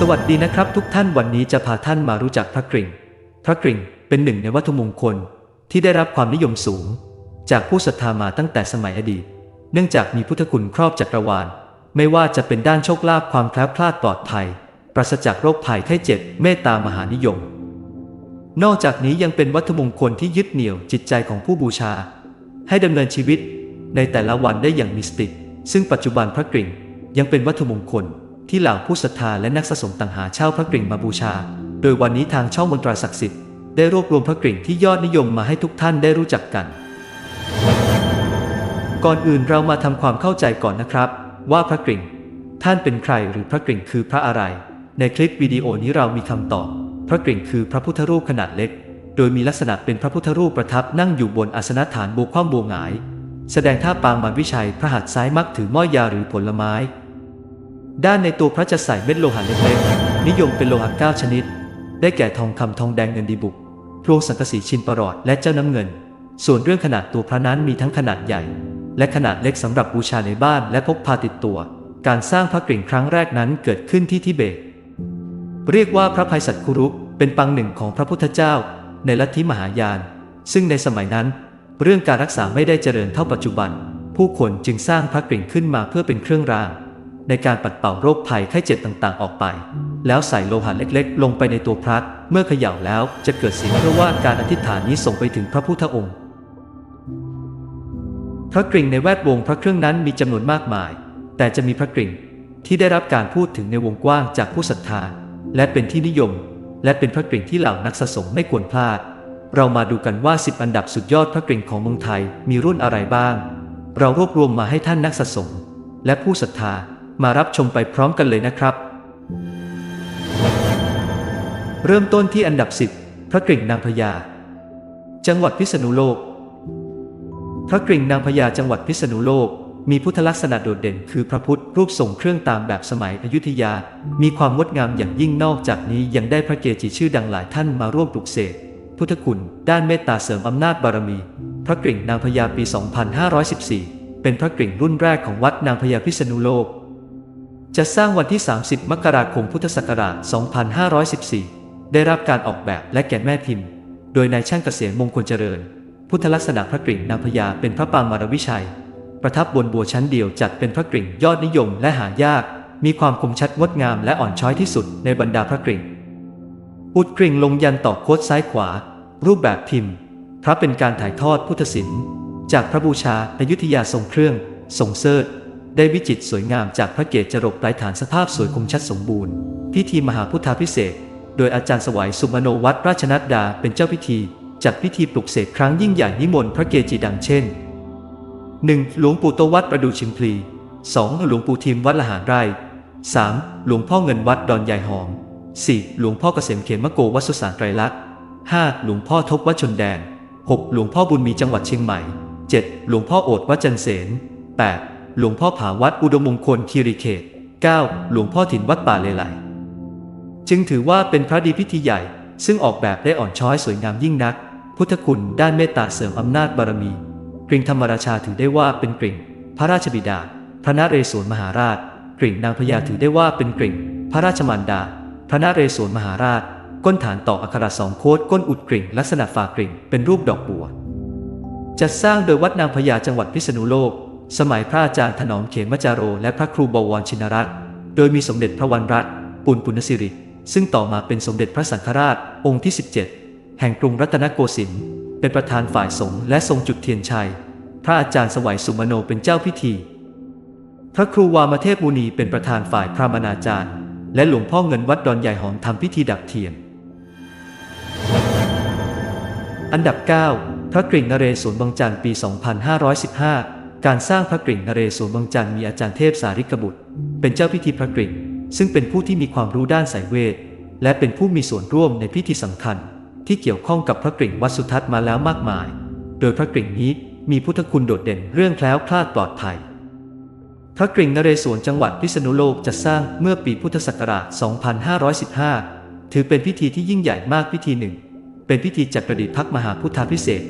สวัสดีนะครับทุกท่านวันนี้จะพาท่านมารู้จักพระกริ่ง พระกริ่งเป็นหนึ่งในวัตถุมงคลที่ได้รับความนิยมสูง จากผู้ศรัทธามาตั้งแต่สมัยอดีต เนื่องจากมีพุทธคุณครอบจักรวาล ไม่ว่าจะเป็นด้านโชคลาภความแคล้วคลาดปลอดภัย ปราศจากโรคภัยไข้เจ็บเมตตามหานิยม นอกจากนี้ยังเป็นวัตถุมงคลที่ยึดเหนี่ยวจิตใจของผู้บูชา ให้ดำเนินชีวิตในแต่ละวันได้อย่างมีสติ ซึ่งปัจจุบันพระกริ่งยังเป็นวัตถุมงคล ที่เหล่าผู้ศรัทธาและนักสะสมต่างหาเช่าพระกริ่งมาบูชา โดยวันนี้ทางช่องมนตราศักดิ์สิทธิ์ได้รวบรวมพระกริ่งที่ยอดนิยมมาให้ทุกท่านได้รู้จักกัน ก่อนอื่นเรามาทำความเข้าใจก่อนนะครับ ว่าพระกริ่ง ท่านเป็นใครหรือพระกริ่งคือพระอะไร ในคลิปวิดีโอนี้เรามีคำตอบ พระกริ่งคือพระพุทธรูปขนาดเล็ก โดยมีลักษณะเป็นพระพุทธรูปประทับนั่งอยู่บนอาสนฐานโบวคว่ำโบวหงาย แสดงท่าปางบานวิชัยพระหัตถ์ซ้ายมักถือหม้อยาหรือผลไม้ ด้านในตัวพระจะใส่เม็ดโลหะเล็กๆ นิยมเป็นโลหะเก้าชนิด ได้แก่ทองคำทองแดงเงินดีบุกพลวงสังกะสีชินประหลอดและเจ้าน้ำเงิน ส่วนเรื่องขนาดตัวพระนั้นมีทั้งขนาดใหญ่ และขนาดเล็กสำหรับบูชาในบ้านและพกพาติดตัว การสร้างพระกริ่งครั้งแรกนั้นเกิดขึ้นที่ทิเบต เรียกว่าพระภัยสัตคุรุเป็นปังหนึ่งของพระพุทธเจ้า ในลัทธิมหายาน ซึ่งในสมัยนั้น เรื่องการรักษาไม่ได้เจริญเท่าปัจจุบัน ผู้คนจึงสร้างพระกริ่งขึ้นมาเพื่อเป็นเครื่องราง ในการปัดเป่าโรคภัยไข้เจ็บต่างๆ ออกไป แล้วใส่โลหะเล็กๆ ลงไปในตัวพระเมื่อเขย่าแล้วจะเกิดเสียงเพื่อว่าการอธิษฐานนี้ส่งไปถึงพระพุทธองค์ พระกริ่งในแวดวงพระเครื่องนั้นมีจำนวนมากมาย แต่จะมีพระกริ่งที่ได้รับการพูดถึงในวงกว้างจากผู้ศรัทธา และเป็นที่นิยม และเป็นพระกริ่งที่เหล่านักสะสมไม่ควรพลาด เรามาดูกันว่า 10 อันดับสุดยอดพระกริ่งของเมืองไทยมีรุ่นอะไรบ้าง เรารวบรวมมาให้ท่านนักสะสม และผู้ศรัทธา มารับชมไปพร้อมกันเลยนะครับ เริ่มต้นที่อันดับ 10 พระกริ่งนางพญา จังหวัดพิษณุโลก พระกริ่งนางพญาจังหวัดพิษณุโลก มีพุทธลักษณะโดดเด่น คือพระพุทธรูปทรงเครื่องตามแบบสมัยอยุธยา มีความงดงามอย่างยิ่งนอกจากนี้ยังได้พระเกจิชื่อดังหลายท่านมาร่วมปลุกเสกพุทธคุณ ด้านเมตตาเสริมอำนาจบารมี พระกริ่งนางพญาปี 2514 เป็นพระกริ่งรุ่นแรกของวัดนางพญาพิษณุโลก จะสร้างวันที่ 30 มกราคมพุทธศักราช 2514 ได้รับการออกแบบและแกะแม่พิมพ์ โดยนายช่างเกษมมงคลเจริญ พุทธลักษณะพระกริ่งนางพญาเป็นพระปางมารวิชัย ประทับบนบัวชั้นเดียวจัดเป็นพระกริ่งยอดนิยมและหายาก มีความคมชัดงดงามและอ่อนช้อยที่สุดในบรรดาพระกริ่งอุดกริ่งลงยันต่อโคดซ้ายขวา รูปแบบพิมพ์ พระเป็นการถ่ายทอดพุทธศิลป์ จากพระบูชาอยุธยาทรงเครื่องทรงเสิร์ช ได้วิจิตรสวยงามจากพระเกศจรกไร้ฐานสภาพสวยคมชัดสมบูรณ์ พิธีมหาพุทธาพิเศษ โดยอาจารย์สวัยสุมโนวัดราชนัดดาเป็นเจ้าพิธีจัดพิธีปลุกเสกครั้งยิ่งใหญ่นิมนต์พระเกจิดังเช่น 1. หลวงปู่โตวัดประดูชิมพลี 2. หลวงปู่ทิมวัดละหารไร่ 3. หลวงพ่อเงินวัดดอนใหญ่หอม 4. หลวงพ่อเกษมเขมโกวัดสุสานไตรลักษณ์ 5. หลวงพ่อทบวัดชนแดน 6. หลวงพ่อบุญมีจังหวัดเชียงใหม่ 7. หลวงพ่อโอดวัดจันเสน 8. หลวงพ่อผาวัดอุดมมงคลคีรีเขต 9. หลวงพ่อถิ่นวัดป่าเลไลจึงถือว่าเป็นพระดีพิธีใหญ่ ซึ่งออกแบบได้อ่อนช้อยสวยงามยิ่งนัก พุทธคุณด้านเมตตาเสริมอำนาจบารมี กริ่งธรรมราชาถือได้ว่าเป็นกริ่ง พระราชบิดา พระนเรศวรมหาราช กริ่งนางพญาถือได้ว่าเป็นกริ่ง พระราชมารดา พระนเรศวรมหาราช ก้นฐานต่ออักขระสองโคดก้นอุดกริ่ง ลักษณะฝากริ่งเป็นรูปดอกบัวจัดสร้างโดยวัดนางพญาจังหวัดพิษณุโลก สมัยพระอาจารย์ถนอมเขมจาโรและพระครูบวรชินรัตน์โดยมีสมเด็จพระวันรัตน์ปุณปุณสิริ ซึ่งต่อมาเป็นสมเด็จพระสังฆราช องค์ที่ 17 แห่งกรุงรัตนโกสินทร์เป็นประธานฝ่ายสงฆ์และทรงจุดเทียนชัย พระอาจารย์สวัยสุมโนเป็นเจ้าพิธี พระครูวามเทพมุนีเป็นประธานฝ่ายพระมนาจารย์ และหลวงพ่อเงินวัดดอนใหญ่หอมทำพิธีดับเทียน อันดับ 9 พระกริ่งนเรศวรบางจันทร์ปี 2515 การสร้างพระกริ่งนเรศวรบางจันทร์มีอาจารย์เทพสาริกบุตร เป็นเจ้าพิธีพระกริ่ง ซึ่งเป็นผู้ที่มีความรู้ด้านสายเวท และเป็นผู้มีส่วนร่วมในพิธีสำคัญ ที่เกี่ยวข้องกับพระกริ่งวัดสุทัศน์มาแล้วมากมาย โดยพระกริ่งนี้มีพุทธคุณโดดเด่นเรื่องแคล้วคลาดปลอดภัย พระกริ่งนเรศวรจังหวัดพิษณุโลกจะสร้างเมื่อปีพุทธศักราช 2515 ถือเป็นพิธีที่ยิ่งใหญ่มากพิธีหนึ่ง เป็นพิธีจัดประดิษฐ์พักมหาพุทธาพิเศษ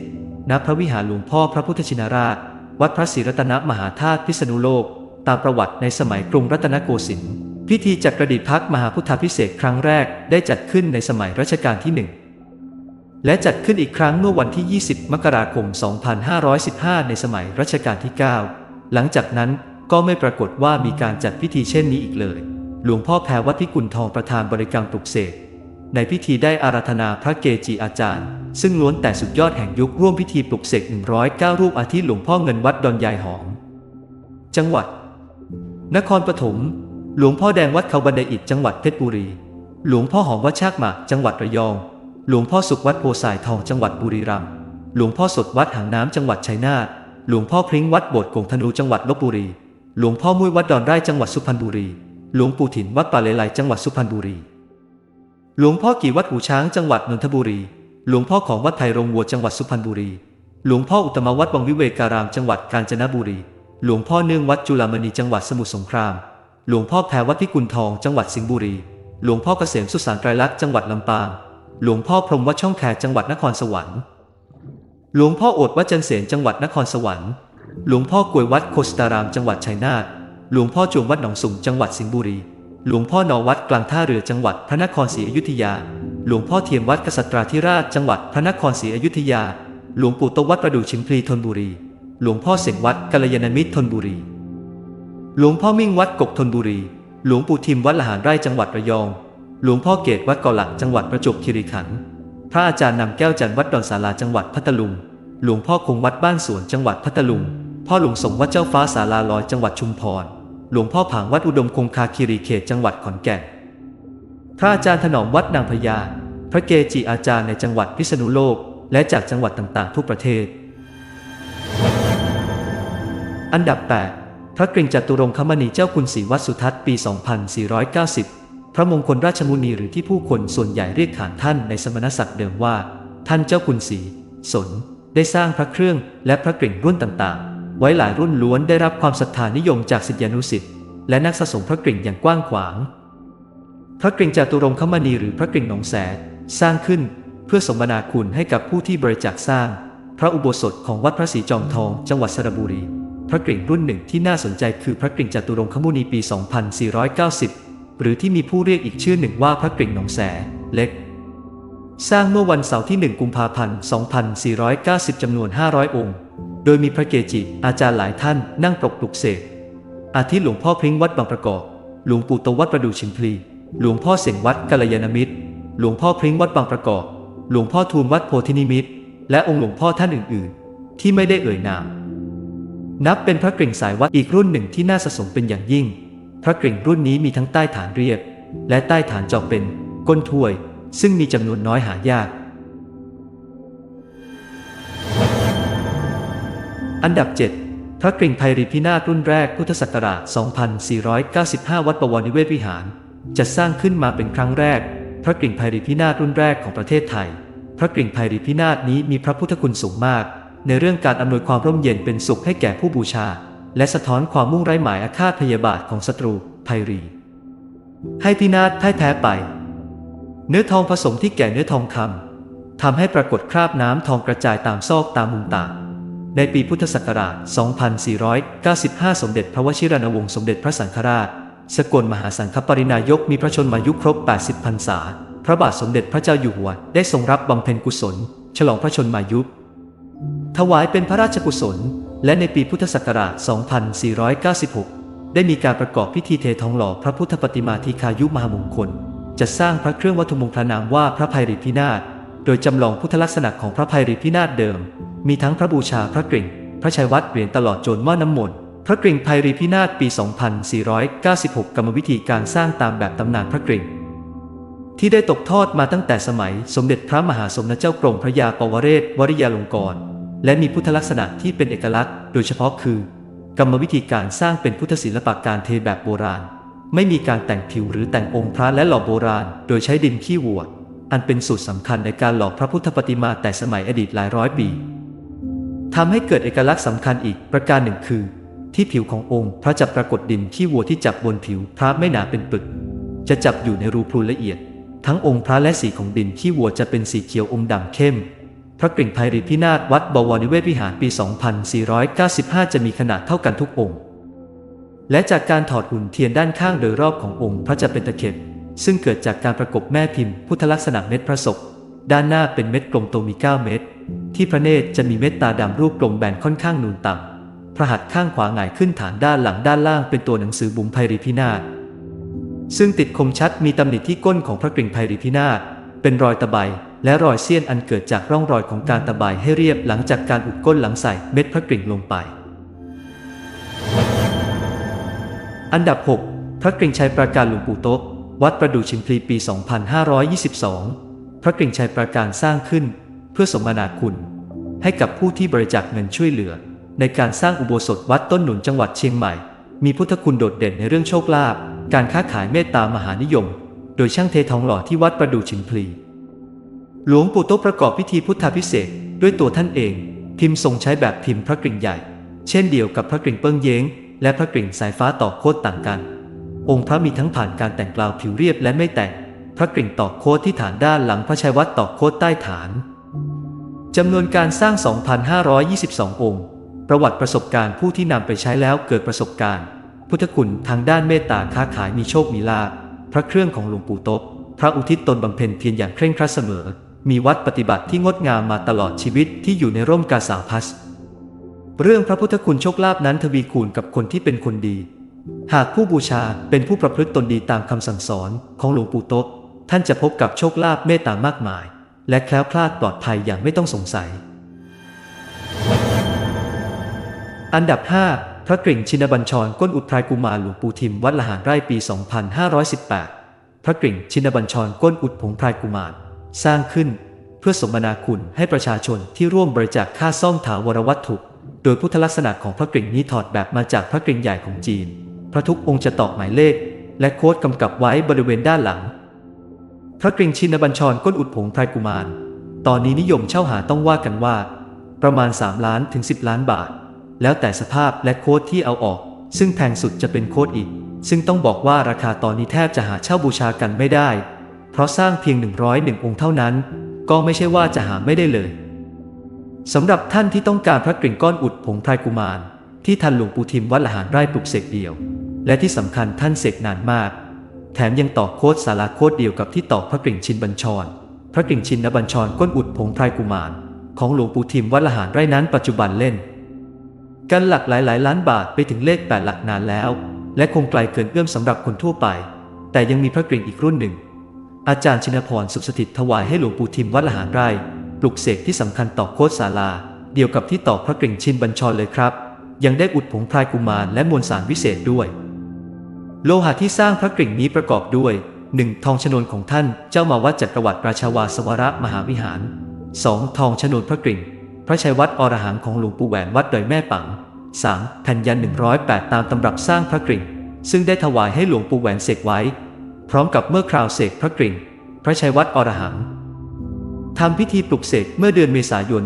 ณพระวิหารหลวงพ่อพระพุทธชินราช วัดพระศรีรัตนมหาธาตุพิษณุโลก ตามประวัติในสมัยกรุงรัตนโกสินทร์พิธีจักรดิพักมหาพุทธพิเศษครั้งแรกได้จัดขึ้นในสมัยรัชกาลที่หนึ่งและจัดขึ้นอีกครั้งเมื่อวันที่ 20 มกราคม 2515 ในสมัยรัชกาลที่ 9 หลังจากนั้นก็ไม่ปรากฏว่ามีการจัดพิธีเช่นนี้อีกเลย หลวงพ่อแพรวัดพิกุลทองประธานบริกรรมปลุกเสก ในพิธีได้อาราธนาพระเกจิอาจารย์ ซึ่งล้วนแต่สุดยอดแห่งยุคร่วมพิธีปลุกเสก 109 รูปอาทิหลวงพ่อเงินวัดดอนยายหอม จังหวัด นครปฐมหลวงพ่อแดงวัดเขาบันไดอิฐจังหวัดเพชรบุรี หลวงพ่อหอมวัดชากหมากจังหวัดระยอง หลวงพ่อสุขวัดโพสายทองจังหวัดบุรีรัมย์หลวงพ่อสดวัดหางน้ำจังหวัดชัยนาทหลวงพ่อพริ้งวัดโบสถ์กงธนูจังหวัดลบบุรี หลวงพ่อมุ้ยวัดดอนไร่จังหวัดสุพรรณบุรี หลวงปู่ถิ่นวัดป่าเลไลจังหวัดสุพรรณบุรี หลวงพ่อกี่วัดหูช้างจังหวัดนนทบุรี หลวงพ่อของวัดไผ่โรงวัวจังหวัดสุพรรณบุรี หลวงพ่ออุตมวัดวังวิเวการามจังหวัดกาญจนบุรี หลวงพ่อเนื่องวัดจุฬามณีจังหวัดสมุทรสงคราม หลวงพ่อแพรวัดพิกุลทองจังหวัดสิงห์บุรี หลวงพ่อเกษมสุสานไตรลักษณ์จังหวัดลำปาง หลวงพ่อพรมวัดช่องแคจังหวัดนครสวรรค์ หลวงพ่อโอดวัดจันเสนจังหวัดนครสวรรค์ หลวงพ่อกวยวัดโคสตารามจังหวัดชัยนาท หลวงพ่อจวงวัดหนองสุมจังหวัดสิงห์บุรี หลวงพ่อนอวัดกลางท่าเรือจังหวัดพระนครศรีอยุธยา หลวงพ่อเทียมวัดกษัตราธิราชจังหวัดพระนครศรีอยุธยา หลวงปู่โตวัดประดู่ชิมพลีธนบุรี หลวงพ่อเสงวัดกัลยาณมิตรธนบุรี หลวงพ่อมิ่งวัดกกธนบุรี หลวงปู่ทิมวัดละหารไร่จังหวัดระยอง หลวงพ่อเกตวัดเกาหลักจังหวัดประจวบคีรีขันธ์ พระอาจารย์นำแก้วจันทร์วัดดอนสาราจังหวัดพัทลุง หลวงพ่อคงวัดบ้านสวนจังหวัดพัทลุง พ่อหลวงสมวัดเจ้าฟ้าสาราลอยจังหวัดชุมพร หลวงพ่อผางวัดอุดมคงคาคีรีเขตจังหวัดขอนแก่น พระอาจารย์ถนอมวัดนางพญา พระเกจิอาจารย์ในจังหวัดพิษณุโลก และจากจังหวัดต่างๆทั่วประเทศ อันดับ 8 พระกริ่งจัตุรงคมณีเจ้าคุณศรีวัดสุทัศน์ปี 2490 พระมงคลราชมุนีหรือที่ผู้คนส่วนใหญ่เรียกขานท่านในสมณศักดิ์เดิมว่า ท่านเจ้าคุณศรีสน ได้สร้างพระเครื่องและพระกริ่งรุ่นต่างๆ ไว้หลายรุ่นล้วนได้รับความศรัทธานิยมจากศิษยานุศิษย์และนักสะสมพระกริ่งอย่างกว้างขวาง พระกริ่งจตุรงคมณีหรือพระกริ่งหนองแสสร้างขึ้นเพื่อสมนาคุณให้กับผู้ที่บริจาคสร้าง พระอุโบสถของวัดพระศรีจอมทองจังหวัดสระบุรี พระกริ่งรุ่นหนึ่งที่น่าสนใจคือพระกริ่งจตุรงคมุนีปี 2490 หรือที่มีผู้เรียกอีกชื่อหนึ่งว่าพระกริ่งหนองแสเล็ก สร้างเมื่อวันเสาร์ที่ 1 กุมภาพันธ์ 2490 จำนวน 500 องค์ โดยมีพระเกจิ อาจารย์หลายท่านนั่งปรกปลุกเสก อาทิหลวงพ่อพริ้งวัดบางประกอบ หลวงปู่โตวัดประดู่ชิมพลี หลวงพ่อเสงวัดกัลยาณมิตร หลวงพ่อพริ้งวัดบางประกอบ หลวงพ่อทูลวัดโพธินิมิตร และองค์หลวงพ่อท่านอื่น ๆ ที่ไม่ได้เอ่ยนาม นับเป็นพระกริ่งสายวัดอีกรุ่นหนึ่งที่น่าสะสมเป็นอย่างยิ่ง พระกริ่งรุ่นนี้มีทั้งใต้ฐานเรียบ และใต้ฐานจอกเป็น ก้นถ้วย ซึ่งมีจำนวนน้อยหายาก อันดับ 7 พระกริ่งไพรีพินาศรุ่นแรกพุทธศักราช 2495 วัดประวรนิเวศวิหารจะสร้างขึ้นมาเป็นครั้งแรก พระกริ่งไพรีพินาศรุ่นแรกของประเทศไทย พระกริ่งไพรีพินาศนี้มีพระพุทธคุณสูงมาก ในเรื่องการอำนวยความร่มเย็นเป็นสุขให้แก่ผู้บูชา และสะท้อนความมุ่งไร้หมายอาฆาตพยาบาทของศัตรูไพรี ให้พินาศพ่ายแพ้ไป เนื้อทองผสมที่แก่เนื้อทองคำทำให้ปรากฏคราบน้ำทองกระจายตามซอกตามมุมต่าง ในปีพุทธศักราช 2495 สมเด็จพระวชิรณวงศ์สมเด็จพระสังฆราช สกลมหาสังฆปรินายกมีพระชนมายุครบ 80 พรรษา พระบาทสมเด็จพระเจ้าอยู่หัว ได้ทรงรับบำเพ็ญกุศล ฉลองพระชนมายุถวายเป็นพระราชกุศล และในปีพุทธศักราช 2496 ได้มีการประกอบพิธีเททองหล่อพระพุทธปฏิมาทีคายุมหามงคลจะสร้างพระเครื่องวัตถุมงคลนามว่าพระภัยริพินาศ โดยจำลองพุทธลักษณะของพระภัยริพินาศเดิม มีทั้งพระบูชาพระกริ่ง พระชัยวัดเหรียญตลอดจนหม้อน้ำมนต์พระกริ่งภัยริพินาศปี 2496 กรรมวิธีการสร้างตามแบบตำนานพระกริ่ง ที่ได้ตกทอดมาตั้งแต่สมัย สมเด็จพระมหาสมณเจ้ากรมพระยาปวเรศวริยาลงกรณ์และมีพุทธลักษณะที่เป็นเอกลักษณ์ โดยเฉพาะคือ กรรมวิธีการสร้างเป็นพุทธศิลปะการเทแบบโบราณ ไม่มีการแต่งผิวหรือแต่งองค์พระและหล่อโบราณ โดยใช้ดินขี้วัว อันเป็นสูตรสำคัญในการหล่อพระพุทธปฏิมาแต่สมัยอดีตหลายร้อยปีทำให้เกิดเอกลักษณ์สำคัญอีกประการหนึ่งคือ ที่ผิวขององค์พระจะปรากฏดินขี้วัวที่จับบนผิวพระไม่หนาเป็นปึก จะจับอยู่ในรูพรุนละเอียด ทั้งองค์พระและสีของดินขี้วัวจะเป็นสีเขียวอมดำเข้ม พระกริ่งไพริพินาศวัดบวรนิเวศวิหารปี 2495 จะมีขนาดเท่ากันทุกองค์ และจากการถอดหุ่นเทียนด้านข้างโดยรอบขององค์พระจะเป็นตะเข็บ ซึ่งเกิดจากการประกบแม่พิมพ์พุทธลักษณะเม็ดพระศกด้านหน้าเป็นเม็ดกลมโตมี 9 เม็ดที่พระเนตรจะมีเม็ดตาดำรูปกลมแบนค่อนข้างนูนต่ำพระหัตถ์ข้างขวาหงายขึ้นฐานด้านหลังด้านล่างเป็นตัวหนังสือบุ๋มไพรีพินาศซึ่งติดคมชัดมีตำหนิที่ก้นของพระกริ่งไพรีพินาศเป็นรอยตะไบและรอยเสี้ยนอันเกิดจากร่องรอยของการตะไบให้เรียบหลังจากการอุดก้นหลังใส่เม็ดพระกริ่งลงไป อันดับ 6 พระกริ่งชัยประการหลวงปู่โต๊ะ วัดประดู่ชิมพลีปี 2522 พระกริ่งชัยประการสร้างขึ้น เพื่อสมนาคุณ ให้กับผู้ที่บริจาคเงินช่วยเหลือ ในการสร้างอุโบสถวัดต้นหนุนจังหวัดเชียงใหม่ มีพุทธคุณโดดเด่นในเรื่องโชคลาภ การค้าขายเมตตามหานิยม โดยช่างเททองหล่อที่วัดประดู่ชิมพลี หลวงปู่โตประกอบพิธีพุทธาพิเศษด้วยตัวท่านเอง พิมพ์ทรงใช้แบบพิมพ์พระกริ่งใหญ่ เช่นเดียวกับพระกริ่งเปิ้งเย้งและพระกริ่งสายฟ้าต่อโคตรต่างกัน องค์พระมีทั้งผ่านการแต่งกลาวผิวเรียบและไม่แต่ง พระกริ่งตอกโคตที่ฐานด้านหลังพระชัยวัดตอกโคตใต้ฐานจำนวนการสร้าง 2,522 องค์ ประวัติประสบการณ์ผู้ที่นำไปใช้แล้วเกิดประสบการณ์ พุทธคุณทางด้านเมตตาค้าขายมีโชคมีลาภพระเครื่องของหลวงปู่ต๊ะพระอุทิศตนบำเพ็ญเพียรอย่างเคร่งครัดเสมอ มีวัดปฏิบัติที่งดงามมาตลอดชีวิตที่อยู่ในร่มกาสาวพัส เรื่องพระพุทธคุณโชคลาภนั้นทวีคูณกับคนที่เป็นคนดี หากผู้บูชาเป็นผู้ประพฤติตนดีตามคำสั่งสอนของหลวงปู่โต๊ะท่านจะพบกับโชคลาภเมตตามากมาย และแคล้วคลาดปลอดภัยอย่างไม่ต้องสงสัย อันดับ 5 พระกริ่งชินบัญชรก้นอุทรายกุมารหลวงปู่ทิมวัดละหารไร่ปี 2518 พระกริ่งชินบัญชรก้นอุดผงพรายกุมาร สร้างขึ้นเพื่อสมนาคุณให้ประชาชนที่ร่วมบริจาคค่าซ่อมถาวรวัตถุ โดยพุทธลักษณะของพระกริ่งนี้ถอดแบบมาจากพระกริ่งใหญ่ของจีน ระทุกองค์จะตอกหมายเลข และโค้ดกำกับไว้บริเวณด้านหลัง พระกริ่งชินบัญชรก้นอุดผงพรายกุมาร ตอนนี้นิยมเช่าหาต้องว่ากันว่า ประมาณ 3 ล้านถึง 10 ล้านบาท แล้วแต่สภาพและโค้ดที่เอาออก ซึ่งแพงสุดจะเป็นโค้ดอีก ซึ่งต้องบอกว่าราคาตอนนี้แทบจะหาเช่าบูชากันไม่ได้ เพราะสร้างเพียง 101 องค์เท่านั้น ก็ไม่ใช่ว่าจะหาไม่ได้เลยสำหรับท่านที่ต้องการพระกริ่งก้อนอุดผงพรายกุมาร ที่ทันหลวงปู่ทิมวัดละหารไร่ปลุกเสกเดียว และที่สำคัญท่านเสกนานมาก แถมยังต่อโคดสาราโคดเดียวกับที่ต่อพระกริ่งชินบัญชร พระกริ่งชินนบัญชรก้นอุดผงพรายกุมาร ของหลวงปู่ทิมวัดละหารไร่นั้นปัจจุบันเล่น กันหลักหลายหลายล้านบาทไปถึงเลขแปดหลักนานแล้ว และคงไกลเกินเอื้อมสำหรับคนทั่วไป แต่ยังมีพระกริ่งอีกรุ่นหนึ่ง อาจารย์ชินพรสุขสถิตถวายให้หลวงปู่ทิมวัดละหารไร่ปลุกเสกที่สำคัญต่อโคตศาลาเดียวกับที่ต่อพระกริ่งชินบัญชรเลยครับ ยังได้อุดผงพรายกุมารและมวลสารวิเศษด้วย โลหะที่สร้างพระกริ่งนี้ประกอบด้วย 1. ทองชนวนของท่านเจ้ามาวัดจักรวรรดิราชาวาสวรมหาวิหาร 2. ทองชนวนพระกริ่ง พระชัยวัดอรหังของหลวงปู่แหวนวัดดอยแม่ปัง 3. แผ่นยัน 108 ตามตำรับสร้างพระกริ่ง ซึ่งได้ถวายให้หลวงปู่แหวนเสกไว้ พร้อมกับเมื่อคราวเสกพระกริ่ง พระชัยวัดอรหังทำพิธีปลุกเสกเมื่อเดือนเมษายน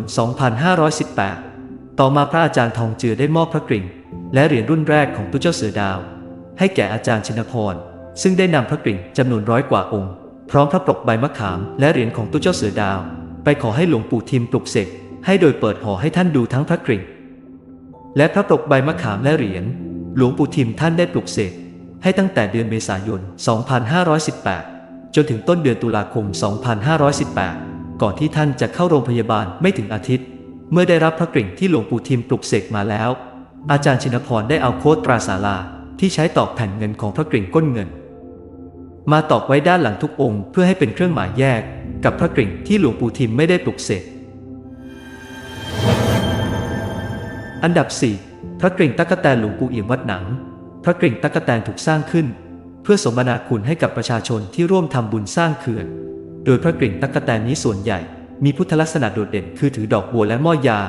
2518 ต่อมาพระอาจารย์ทองเจือได้มอบพระกริ่ง และเหรียญรุ่นแรกของตุเจ้าเสือดาว ให้แก่อาจารย์ชินพร ซึ่งได้นำพระกริ่งจำนวนร้อยกว่าองค์ พร้อมพระปรกใบมะขามและเหรียญของตุเจ้าเสือดาว ไปขอให้หลวงปู่ทิมปลุกเสกให้โดยเปิดห่อให้ท่านดูทั้งพระกริ่ง และพระปรกใบมะขามและเหรียญหลวงปู่ทิมท่านได้ปลุกเสกให้ตั้งแต่เดือนเมษายน 2518 จนถึงต้นเดือนตุลาคม 2518 ก่อนที่ท่านจะเข้าโรงพยาบาลไม่ถึงอาทิตย์ เมื่อได้รับพระกริ่งที่หลวงปู่ทิมปลุกเสกมาแล้ว อาจารย์ชินพรได้เอาโค้ดตราสารา ที่ใช้ตอกแผ่นเงินของพระกริ่งก้นเงิน มาตอกไว้ด้านหลังทุกองค์เพื่อให้เป็นเครื่องหมายแยกกับพระกริ่งที่หลวงปู่ทิมไม่ได้ปลุกเสกอันดับ 4 พระกริ่งตั๊กแตนหลวงปู่เอี่ยมวัดหนัง พระกริ่งตั๊กแตนถูกสร้างขึ้น เพื่อสมนาคุณให้กับประชาชนที่ร่วมทำบุญสร้างเขื่อน โดยพระกริ่งตั๊กแตนนี้ส่วนใหญ่ มีพุทธลักษณะโดดเด่นคือถือดอกบัวและหม้อยา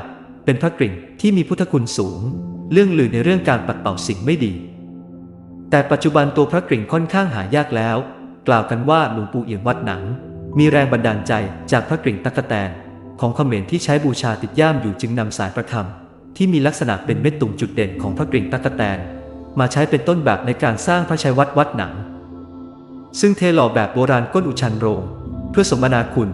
เป็นพระกริ่งที่มีพุทธคุณสูง เรื่องลือในเรื่องการปัดเป่าสิ่งไม่ดี แต่ปัจจุบันตัวพระกริ่งค่อนข้างหายากแล้ว กล่าวกันว่าหลวงปู่เอี่ยมวัดหนัง มีแรงบันดาลใจจากพระกริ่งตั๊กแตน ของเขมรที่ใช้บูชาติดย่ามอยู่จึงนำสายประคำที่มีลักษณะเป็นเม็ดตุ่มจุดเด่นของพระกริ่งตั๊กแตน มาใช้เป็นต้นแบบในการสร้างพระชัยวัดวัดหนัง ซึ่งเทหล่อแบบโบราณก้นอุชันโรง เพื่อสมนาคุณ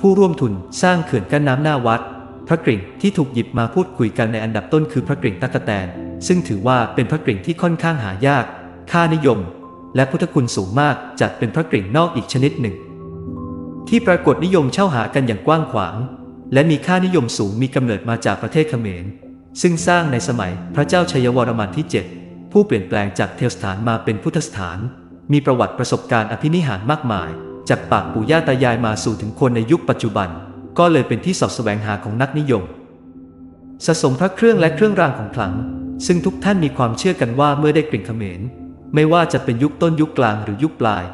ผู้ร่วมทุนสร้างเขื่อนกั้นน้ำหน้าวัด พระกริ่งที่ถูกหยิบมาพูดคุยกันในอันดับต้นคือพระกริ่งตั๊กแตน ซึ่งถือว่าเป็นพระกริ่งที่ค่อนข้างหายาก ค่านิยม และพุทธคุณสูงมากจัดเป็นพระกริ่งนอกอีกชนิดหนึ่ง ที่ปรากฏนิยมเช่าหากันอย่างกว้างขวาง และมีค่านิยมสูงมีกำเนิดมาจากประเทศเขมร ซึ่งสร้างในสมัยพระเจ้าชัยวรมันที่ 7 ผู้เปลี่ยนแปลงจากเทวสถานมาเป็นพุทธสถาน มีประวัติประสบการณ์อภินิหารมากมาย จากปากปู่ย่าตายายมาสู่ถึงคนในยุคปัจจุบัน ก็เลยเป็นที่สอบแสวงหาของนักนิยมสะสมพระเครื่องและเครื่องรางของขลัง ซึ่งทุกท่านมีความเชื่อกันว่าเมื่อได้กลิ่นเขมร ไม่ว่าจะเป็นยุคต้นยุคกลางหรือยุคปลาย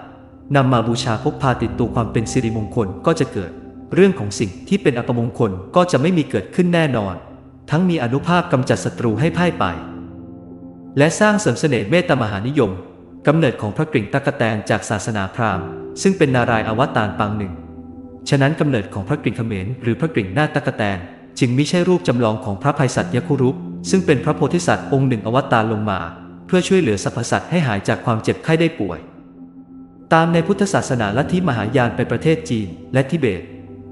นำมาบูชาพกพาติดตัวความเป็นสิริมงคลก็จะเกิด เรื่องของสิ่งที่เป็นอัปมงคลก็จะไม่มีเกิดขึ้นแน่นอน ทั้งมีอนุภาพกำจัดศัตรูให้พ่ายไป และสร้างเสริมเสน่ห์เมตตามหานิยมกำเนิดของพระกริ่งตะกแตนจากศาสนาพราหมณ์ ซึ่งเป็นนารายณ์อวตารปางหนึ่ง ฉะนั้นกำเนิดของพระกริ่งเขมรหรือพระกริ่งหน้าตะกแตน จึงไม่ใช่รูปจำลองของพระภัยสัตยคุรุปซึ่งเป็นพระโพธิสัตว์องค์หนึ่งอวตารลงมา เพื่อช่วยเหลือสรรพสัตว์ให้หายจากความเจ็บไข้ได้ป่วย ตามในพุทธศาสนาลัทธิมหายานไปประเทศจีนและทิเบต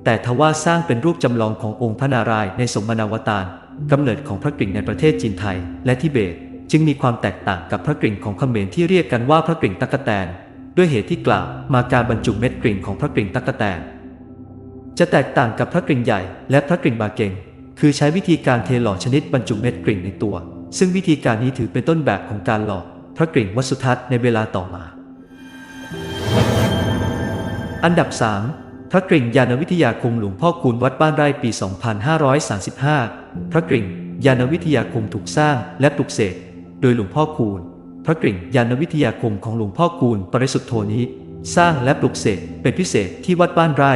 แต่ทว่าสร้างเป็นรูปจำลองขององค์พระนารายณ์ในสมณาวตารกำเนิดของพระกริ่งในประเทศจีนไทยและทิเบต จึงมีความแตกต่างกับพระกริ่งของเขมรที่เรียกกันว่าพระกริ่งตั๊กแตน ด้วยเหตุที่กล่าวมาการบรรจุเม็ดกริ่งของพระกริ่งตั๊กแตน จะแตกต่างกับพระกริ่งใหญ่และพระกริ่งบาเกงคือใช้วิธีการเทหล่อชนิดบรรจุเม็ดกริ่งในตัว ซึ่งวิธีการนี้ถือเป็นต้นแบบของการหล่อพระกริ่งวัดสุทัศน์ในเวลาต่อมา อันดับ 3 พระกริ่งยานวิทยาคมหลวงพ่อคูณวัดบ้านไร่ปี 2535 พระกริ่งยานวิทยาคมถูกสร้างและปลุกเสกโดยหลวงพ่อคูณ พระกริ่งยานวิทยาคมของหลวงพ่อคูณปริสุทธโธนี้ สร้างและปลุกเสกเป็นพิเศษที่วัดบ้านไร่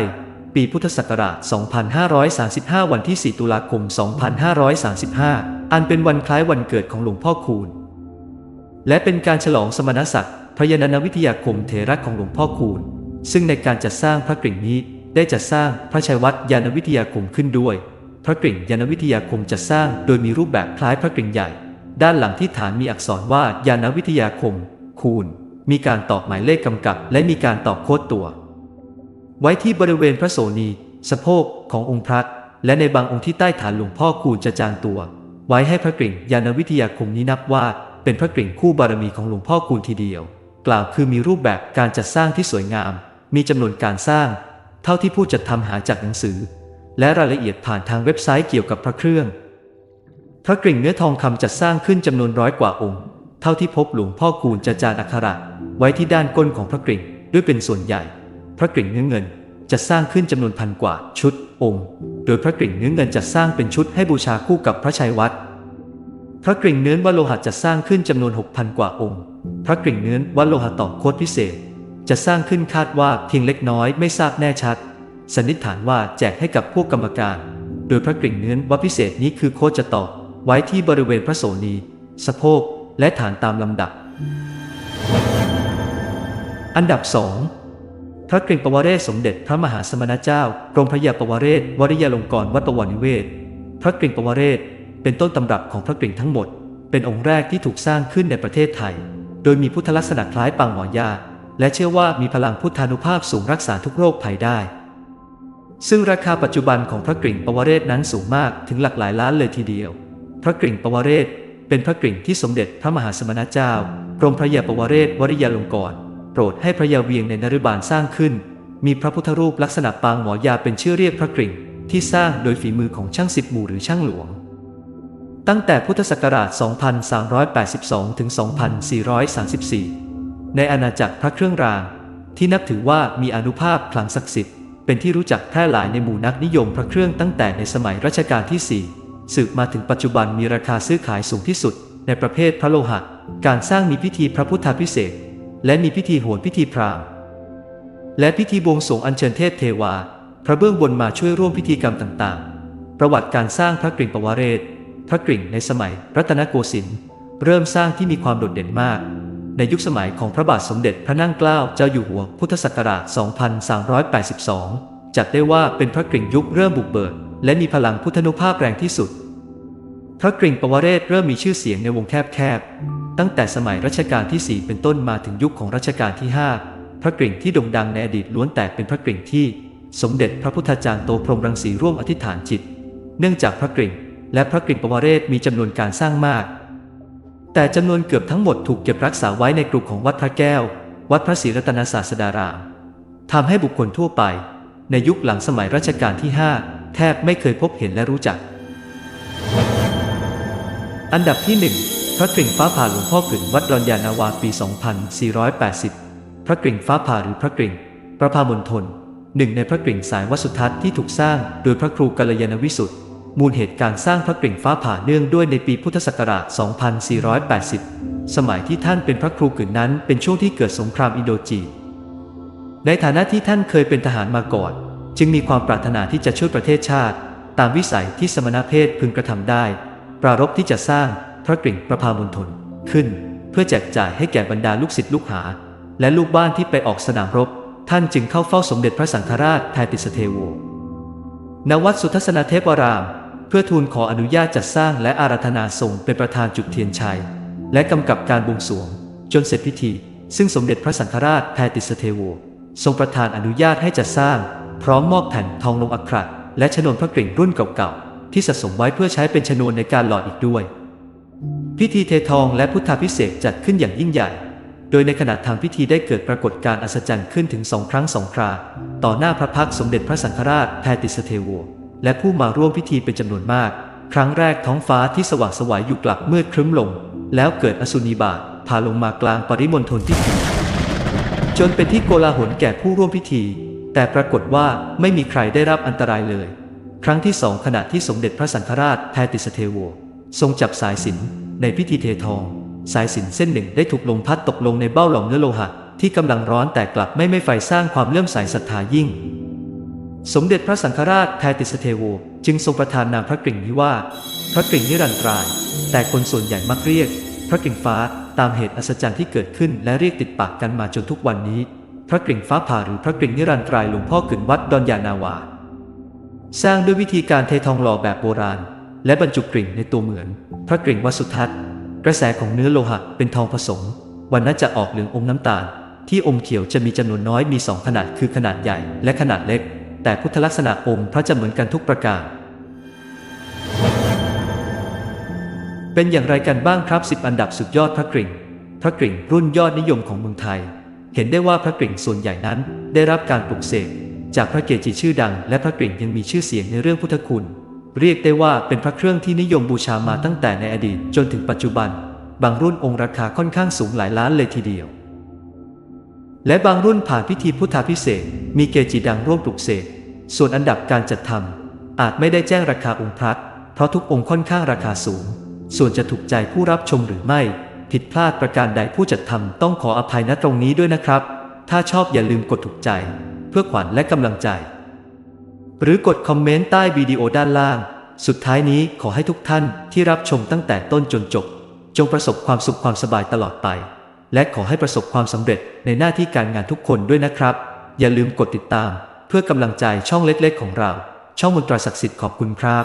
ปีพุทธศักราช 2535 วันที่ 4 ตุลาคม 2535 อันเป็นวันคล้ายวันเกิดของหลวงพ่อคูณ และเป็นการฉลองสมณศักดิ์พระยานนวิทยาคมเถระของหลวงพ่อคูณ ซึ่งในการจัดสร้างพระกริ่งนี้ได้จัดสร้างพระชัยวัดยานวิทยาคมขึ้นด้วย พระกริ่งยานวิทยาคมจัดสร้างโดยมีรูปแบบคล้ายพระกริ่งใหญ่ ด้านหลังที่ฐานมีอักษรว่ายานวิทยาคม คูณ มีการตอกหมายเลขกำกับ และมีการตอกโคดตัว ไว้ที่บริเวณพระโสนีสะโพกขององค์พระและในบางองค์ที่ใต้ฐานหลวงพ่อคูณจะจางตัว ไว้ให้พระกริ่งยานวิทยาคมนี้นับว่า เป็นพระกริ่งคู่บารมีของหลวงพ่อคูณทีเดียว กล่าวคือมีรูปแบบการจัดสร้างที่สวยงาม มีจำนวนการสร้าง เท่าที่ผู้จัดทำหาจากหนังสือ และรายละเอียดผ่านทางเว็บไซต์เกี่ยวกับพระเครื่อง พระกริ่งเนื้อทองคำจัดสร้างขึ้นจำนวนร้อยกว่าองค์ เท่าที่พบหลวงพ่อคูณจะจานอักขระไว้ที่ด้านก้นของพระกริ่งด้วยเป็นส่วนใหญ่ พระกริ่งเนื้อเงิน จะสร้างขึ้นจำนวนพันกว่าชุดองค์ โดยพระกริ่งเนื้อเงินจะสร้างเป็นชุดให้บูชาคู่กับพระชัยวัดพระกริ่งเนื้อวัโลหะจะสร้างขึ้นจำนวน 6,000 กว่าองค์ พระกริ่งเนื้อวัโลหะต่อโคตรพิเศษ จะสร้างขึ้นคาดว่าเพียงเล็กน้อยไม่ทราบแน่ชัด สันนิษฐานว่าแจกให้กับพวกกรรมการ โดยพระกริ่งเนื้อวัพิเศษนี้คือโคตรจะต่อไว้ที่บริเวณพระโสนีสะโพกและฐานตามลำดับ อันดับ2 พระกริ่งปวเรศสมเด็จพระมหาสมณเจ้ากรมพระยาปวเรศวริยาลงกรวัดปวรนิเวศ พระกริ่งปวเรศเป็นต้นตำรับของพระกริ่งทั้งหมด เป็นองค์แรกที่ถูกสร้างขึ้นในประเทศไทย โดยมีพุทธลักษณะคล้ายปางหมอยา และเชื่อว่ามีพลังพุทธานุภาพสูงรักษาทุกโรคภัยได้ ซึ่งราคาปัจจุบันของพระกริ่งปวเรศนั้นสูงมากถึงหลักหลายล้านเลยทีเดียว พระกริ่งปวเรศเป็นพระกริ่งที่สมเด็จพระมหาสมณเจ้ากรมพระยาปวเรศวริยาลงกร โปรดให้พระยาเวียงในนฤบาลสร้างขึ้น มีพระพุทธรูปลักษณะปางหมอยาเป็นชื่อเรียกพระกริ่ง ที่สร้างโดยฝีมือของช่างสิบหมู่หรือช่างหลวง ตั้งแต่พุทธศักราช 2382 ถึง 2434 ในอาณาจักรพระเครื่องราง ที่นับถือว่ามีอนุภาพพลังศักดิ์สิทธิ์เป็นที่รู้จักแพร่หลายในหมู่นักนิยมพระเครื่องตั้งแต่ในสมัยรัชกาลที่ 4 สืบมาถึงปัจจุบันมีราคาซื้อขายสูงที่สุด ในประเภทพระโลหะ การสร้างมีพิธีพระพุทธพิเศษ และมีพิธีโหนพิธีพราหมณ์ และพิธีบวงสรวงอัญเชิญเทพเทวา พระเบื้องบนมาช่วยร่วมพิธีกรรมต่างๆ ประวัติการสร้างพระกริ่งปวเรศ พระกริ่งในสมัยรัตนโกสินทร์เริ่มสร้างที่มีความโดดเด่นมาก ในยุคสมัยของพระบาทสมเด็จพระนั่งเกล้าเจ้าอยู่หัวพุทธศักราช 2382 จัดได้ว่าเป็นพระกริ่งยุคเริ่มบุกเบิกและมีพลังพุทธนุภาพแรงที่สุด พระกริ่งปวเรศเริ่มมีชื่อเสียงในวงแคบๆ ตั้งแต่สมัยรัชกาลที่ 4 เป็นต้นมาถึงยุคของรัชกาลที่ 5 พระกริ่งที่โด่งดังในอดีตล้วนแต่เป็นพระกริ่งที่ สมเด็จพระพุทธจารย์โตพรหมรังสีร่วมอธิษฐานจิต เนื่องจากพระกริ่งและพระกริ่งปวเรศมีจำนวนการสร้างมาก แต่จำนวนเกือบทั้งหมดถูกเก็บรักษาไว้ในกรุของวัดพระแก้ว วัดพระศรีรัตนศาสดารามทำให้บุคคลทั่วไป ในยุคหลังสมัยรัชกาลที่ 5 แทบไม่เคยพบเห็นและรู้จัก อันดับที่ 1 พระกริ่งฟ้าผ่าหลวงพ่อกลิ่นวัดดอนยานาวาปี 2480 พระกริ่งฟ้าผ่าหรือพระกริ่งประภามณฑลหนึ่งในพระกริ่งสายวัดสุทัศน์ที่ถูกสร้างโดยพระครูกัลยาณวิสุทธิ์มูลเหตุการสร้างพระกริ่งฟ้าผ่าเนื่องด้วยในปีพุทธศักราช 2480 สมัยที่ท่านเป็นพระครูกึ่นนั้นเป็นช่วงที่เกิดสงครามอินโดจีนในฐานะที่ท่านเคยเป็นทหารมาก่อน จึงมีความปรารถนาที่จะช่วยประเทศชาติ ตามวิสัยที่สมณเพศพึงกระทำได้ ปรารภที่จะสร้าง พระกริ่งประภามณฑลขึ้น เพื่อแจกจ่ายให้แก่บรรดาลูกศิษย์ลูกหา และลูกบ้านที่ไปออกสนามรบ ท่านจึงเข้าเฝ้าสมเด็จพระสังฆราชแทนติสเทโวณวัดสุทัศนเทพวราม เพื่อทูลขออนุญาตจัดสร้างและอาราธนาทรงเป็นประธานจุดเทียนชัย และกำกับการบวงสรวง จนเสร็จพิธี ซึ่งสมเด็จพระสังฆราชแพรติสเทโวทรงประทานอนุญาตให้จัดสร้าง พร้อมมอบแผ่นทองลงอักขระและชนวนพระกริ่งรุ่นเก่าๆที่สะสมไว้เพื่อใช้เป็นชนวนในการหล่ออีกด้วย พิธีเททองและพุทธาพิเศษจัดขึ้นอย่างยิ่งใหญ่ โดยในขณะทางพิธีได้เกิดปรากฏการณ์อัศจรรย์ขึ้นถึงสองครั้งสองครา ต่อหน้าพระพักสมเด็จพระสังฆราชแพติสเทโวและผู้มาร่วมพิธีเป็นจำนวนมาก ครั้งแรกท้องฟ้าที่สว่างสวัยอยู่กลับมืดครึ้มลง แล้วเกิดอสุนีบาตพาลงมากลางปริมณฑลพิธี จนเป็นที่โกลาหลแก่ผู้ร่วมพิธี แต่ปรากฏว่าไม่มีใครได้รับอันตรายเลย ครั้งที่สองขณะที่สมเด็จพระสังฆราชแพติสเทโว ทรงจับสายสินในพิธีเททอง สายสินเส้นหนึ่งได้ถูกลมพัดตกลงในเบ้าหลอมเนื้อโลหะที่กำลังร้อนแต่กลับไม่ไม่ไฟสร้างความเลื่อมใสศรัทธายิ่ง สมเด็จพระสังฆราชแพรติสเทโว จึงทรงประทานนามพระกริ่งนี้ว่า พระกริ่งนิรันตราย แต่คนส่วนใหญ่มักเรียก พระกริ่งฟ้าตามเหตุอัศจรรย์ที่เกิดขึ้นและเรียกติดปากกันมาจนทุกวันนี้ พระกริ่งฟ้าผ่าหรือพระกริ่งนิรันตรายหลวงพ่อกึ่นวัดดอนยานาวา สร้างด้วยวิธีการเททองหล่อแบบโบราณ และบรรจุกริ่งในตัวเหมือน พระกริ่งวัดสุทัศน์ กระแสของเนื้อโลหะเป็นทองผสม วันนั้นจะออกเหลืองอมน้ำตาล ที่อมเขียวจะมีจำนวนน้อยมีสองขนาดคือขนาดใหญ่และขนาดเล็ก แต่พุทธลักษณะอมพระจะเหมือนกันทุกประการ เป็นอย่างไรกันบ้างครับสิบอันดับสุดยอดพระกริ่ง พระกริ่งรุ่นยอดนิยมของเมืองไทย เห็นได้ว่าพระกริ่งส่วนใหญ่นั้น ได้รับการปลุกเสกจากพระเกจิชื่อดัง และพระกริ่งยังมีชื่อเสียงในเรื่องพุทธคุณ เรียกได้ว่าเป็นพระเครื่องที่นิยมบูชามาตั้งแต่ในอดีตจนถึงปัจจุบัน บางรุ่นองค์ราคาค่อนข้างสูงหลายล้านเลยทีเดียว และบางรุ่นผ่านพิธีพุทธาพิเศษมีเกจิดังร่วมปลุกเสกส่วนอันดับการจัดทำอาจไม่ได้แจ้งราคาองค์พระเพราะทุกองค์ค่อนข้างราคาสูง ส่วนจะถูกใจผู้รับชมหรือไม่ ผิดพลาดประการใดผู้จัดทำต้องขออภัยณตรงนี้ด้วยนะครับ ถ้าชอบอย่าลืมกดถูกใจ เพื่อขวัญและกำลังใจ หรือกดคอมเมนต์ใต้วิดีโอด้านล่าง สุดท้ายนี้ขอให้ทุกท่านที่รับชมตั้งแต่ต้นจนจบ จงประสบความสุขความสบายตลอดไป และขอให้ประสบความสำเร็จในหน้าที่การงานทุกคนด้วยนะครับ อย่าลืมกดติดตาม เพื่อกำลังใจช่องเล็กๆ ของเรา ช่องมนตราศักดิ์สิทธิ์ขอบคุณครับ